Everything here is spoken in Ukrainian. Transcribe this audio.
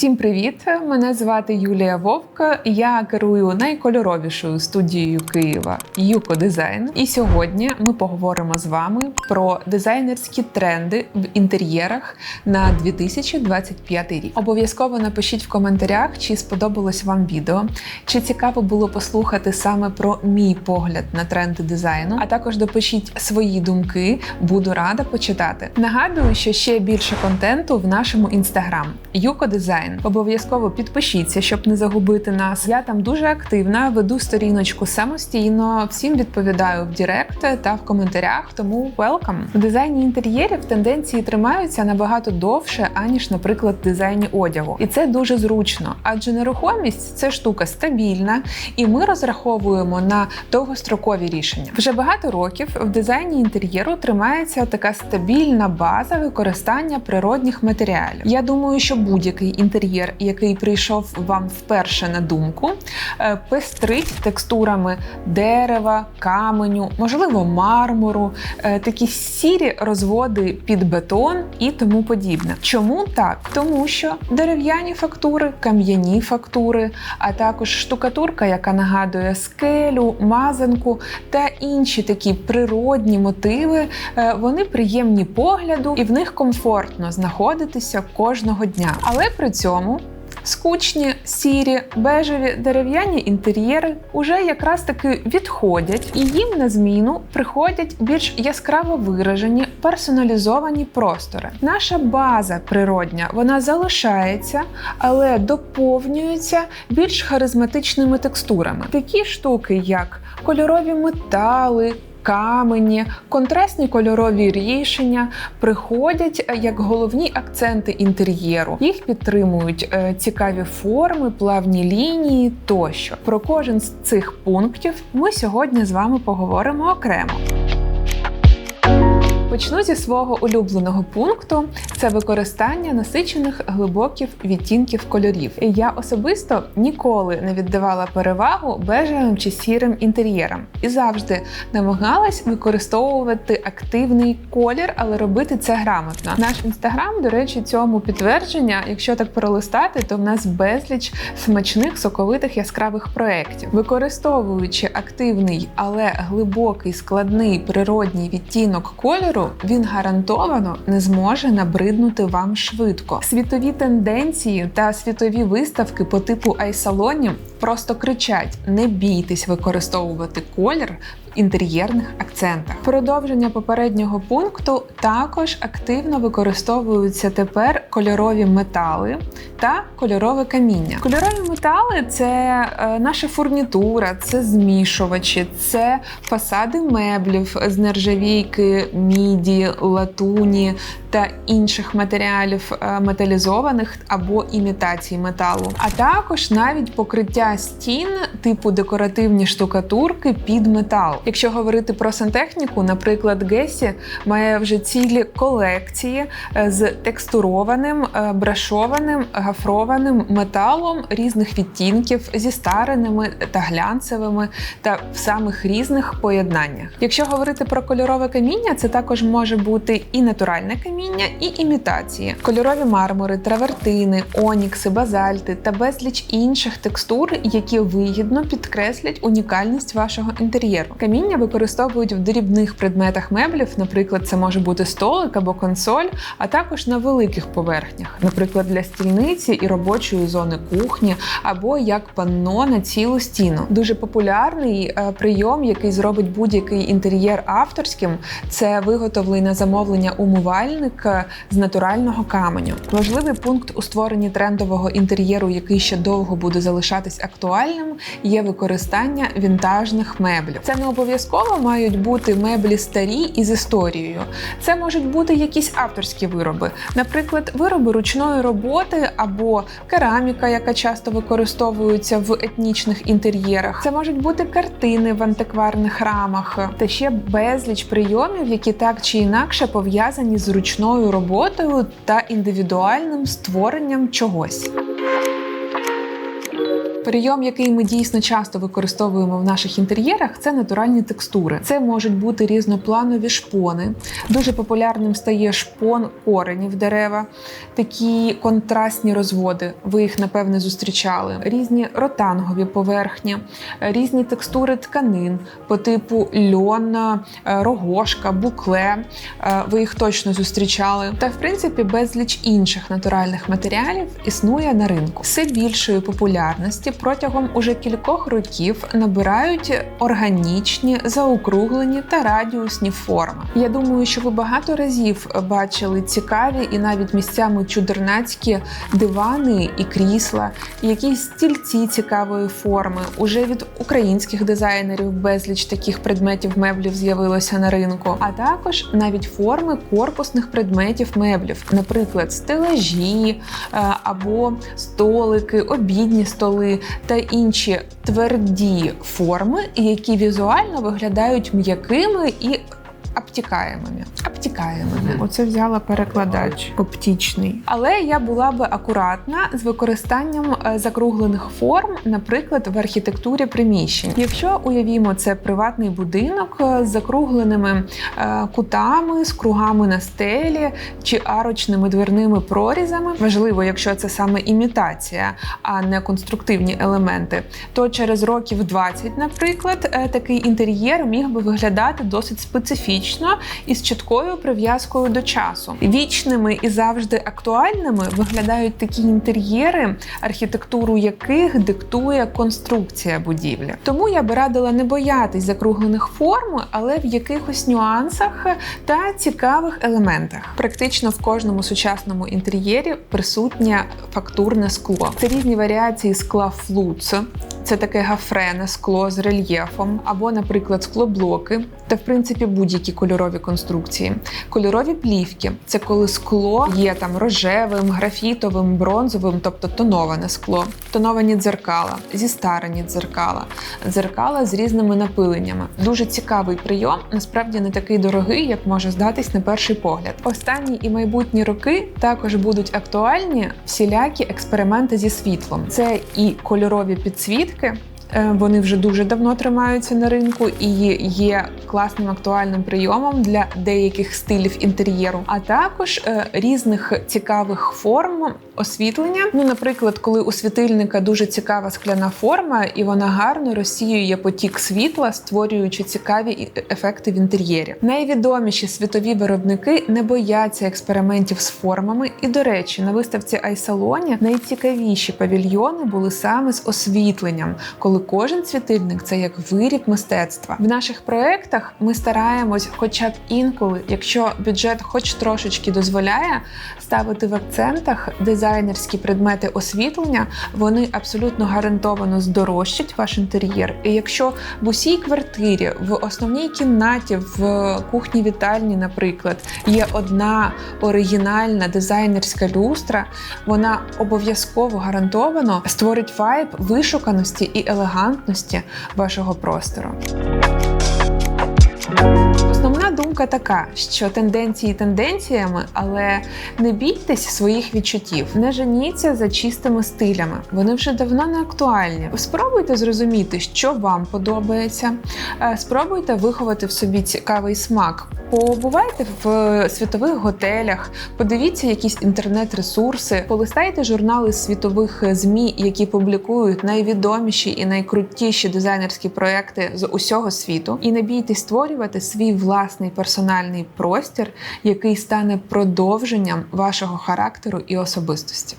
Всім привіт! Мене звати Юлія Вовк. Я керую найкольоровішою студією Києва Юко Дизайн. І сьогодні ми поговоримо з вами про дизайнерські тренди в інтер'єрах на 2025 рік. Обов'язково напишіть в коментарях, чи сподобалось вам відео, чи цікаво було послухати саме про мій погляд на тренди дизайну. А також допишіть свої думки, буду рада почитати. Нагадую, що ще більше контенту в нашому інстаграм Юко Дизайн. Обов'язково підпишіться, щоб не загубити нас. Я там дуже активна, веду сторіночку самостійно, всім відповідаю в Директ та в коментарях. Тому welcome! В дизайні інтер'єрів тенденції тримаються набагато довше, аніж, наприклад, дизайні одягу. І це дуже зручно, адже нерухомість це штука стабільна, і ми розраховуємо на довгострокові рішення. Вже багато років в дизайні інтер'єру тримається така стабільна база використання природних матеріалів. Я думаю, що будь-який інтер'єр, який прийшов вам вперше на думку, е, пестрить текстурами дерева, каменю, можливо, мармуру, е, такі сірі розводи під бетон і тому подібне. Чому так? Тому що дерев'яні фактури, кам'яні фактури, а також штукатурка, яка нагадує скелю, мазанку та інші такі природні мотиви, е, вони приємні погляду і в них комфортно знаходитися кожного дня. Але при цьому скучні, сірі, бежеві дерев'яні інтер'єри уже якраз таки відходять, і їм на зміну приходять більш яскраво виражені персоналізовані простори. Наша база природня вона залишається, але доповнюється більш харизматичними текстурами. Такі штуки, як кольорові метали камені, контрастні кольорові рішення приходять е, як головні акценти інтер'єру. Їх підтримують е, цікаві форми, плавні лінії тощо. Про кожен з цих пунктів ми сьогодні з вами поговоримо окремо. Почну зі свого улюбленого пункту: це використання насичених глибоких відтінків кольорів. Я особисто ніколи не віддавала перевагу бежевим чи сірим інтер'єрам і завжди намагалась використовувати активний колір, але робити це грамотно. Наш інстаграм, до речі, цьому підтвердження, якщо так пролистати, то в нас безліч смачних соковитих яскравих проєктів. Використовуючи активний, але глибокий складний природній відтінок кольору кольору він гарантовано не зможе набриднути вам швидко. Світові тенденції та світові виставки по типу айсалонів просто кричать: не бійтесь використовувати колір інтер'єрних акцентах. Продовження попереднього пункту також активно використовуються тепер кольорові метали та кольорове каміння. Кольорові метали це е, наша фурнітура, це змішувачі, це фасади меблів з нержавійки, міді, латуні та інших матеріалів е, металізованих або імітацій металу, а також навіть покриття стін типу декоративні штукатурки під метал. Якщо говорити про сантехніку, наприклад, Гесі має вже цілі колекції е, з текстурованим, е, брашованим, гафрованим металом різних відтінків зі стареними та глянцевими та в самих різних поєднаннях. Якщо говорити про кольорове каміння, це також може бути і натуральне каміння, і імітації, кольорові мармури, травертини, онікси, базальти та безліч інших текстур, які вигідно підкреслять унікальність вашого інтер'єру каміння використовують в дрібних предметах меблів, наприклад, це може бути столик або консоль, а також на великих поверхнях, наприклад, для стільниці і робочої зони кухні, або як панно на цілу стіну. Дуже популярний е, прийом, який зробить будь-який інтер'єр авторським, це виготовлений на замовлення умивальник з натурального каменю. Важливий пункт у створенні трендового інтер'єру, який ще довго буде залишатись актуальним, є використання вінтажних меблів. Це не обов'язково мають бути меблі старі і з історією. Це можуть бути якісь авторські вироби, наприклад, вироби ручної роботи або кераміка, яка часто використовується в етнічних інтер'єрах. Це можуть бути картини в антикварних рамах та ще безліч прийомів, які так чи інакше пов'язані з ручною роботою та індивідуальним створенням чогось. Прийом, який ми дійсно часто використовуємо в наших інтер'єрах, це натуральні текстури. Це можуть бути різнопланові шпони. Дуже популярним стає шпон коренів дерева, такі контрастні розводи. Ви їх напевне зустрічали. Різні ротангові поверхні, різні текстури тканин по типу льон, е, рогошка, букле. Е, Ви їх точно зустрічали. Та в принципі безліч інших натуральних матеріалів існує на ринку. Все більшої популярності протягом уже кількох років набирають органічні, заокруглені та радіусні форми. Я думаю, що ви багато разів бачили цікаві і навіть місцями чудернацькі дивани і крісла, якісь стільці цікавої форми. Уже від українських дизайнерів безліч таких предметів меблів з'явилося на ринку, а також навіть форми корпусних предметів меблів, наприклад, стелажі е, або столики, обідні столи та інші тверді форми, які візуально виглядають м'якими і обтікаємими. Обтікаємими. Оце взяла перекладач оптічний. Але я була би акуратна з використанням е, закруглених форм, наприклад, в архітектурі приміщень. Якщо уявімо, це приватний будинок е, з закругленими е, кутами, з кругами на стелі чи арочними дверними прорізами, важливо, якщо це саме імітація, а не конструктивні елементи, то через років 20, наприклад, такий інтер'єр міг би виглядати досить специфічно і з чіткою прив'язкою до часу. Вічними і завжди актуальними виглядають такі інтер'єри, архітектуру яких диктує конструкція будівлі. Тому я би радила не боятись закруглених форм, але в якихось нюансах та цікавих елементах. Практично в кожному сучасному інтер'єрі присутнє фактурне скло. Це різні варіації скла флуц. Це таке гафрене скло з рельєфом, або, наприклад, склоблоки, та в принципі будь-які кольорові конструкції. Кольорові плівки це коли скло є там рожевим, графітовим, бронзовим, тобто тоноване скло, тоновані дзеркала, зістарені дзеркала, дзеркала з різними напиленнями. Дуже цікавий прийом, насправді не такий дорогий, як може здатись на перший погляд. Останні і майбутні роки також будуть актуальні всілякі експерименти зі світлом. Це і кольорові підсвітки. Е, Вони вже дуже давно тримаються на ринку і є класним актуальним прийомом для деяких стилів інтер'єру, а також е, різних цікавих форм освітлення. Ну, наприклад, коли у світильника дуже цікава скляна форма, і вона гарно розсіює потік світла, створюючи цікаві ефекти в інтер'єрі. Найвідоміші світові виробники не бояться експериментів з формами. І, до речі, на виставці Айсалоні найцікавіші павільйони були саме з освітленням, коли кожен світильник це як виріб мистецтва. В наших проектах ми стараємось, хоча б інколи, якщо бюджет хоч трошечки дозволяє, ставити в акцентах дизайнерські предмети освітлення. Вони абсолютно гарантовано здорожчать ваш інтер'єр. І якщо в усій квартирі, в основній кімнаті, в кухні вітальні, наприклад, є одна оригінальна дизайнерська люстра, вона обов'язково гарантовано створить вайб вишуканості і елегантності вашого простору. Думка така, що тенденції тенденціями, але не бійтесь своїх відчуттів, не женіться за чистими стилями. Вони вже давно не актуальні. Спробуйте зрозуміти, що вам подобається. Е, Спробуйте виховати в собі цікавий смак. Побувайте в світових готелях, подивіться якісь інтернет-ресурси, полистайте журнали світових змі, які публікують найвідоміші і найкрутіші дизайнерські проекти з усього світу, і не бійтесь створювати свій власний персональний простір, який стане продовженням вашого характеру і особистості.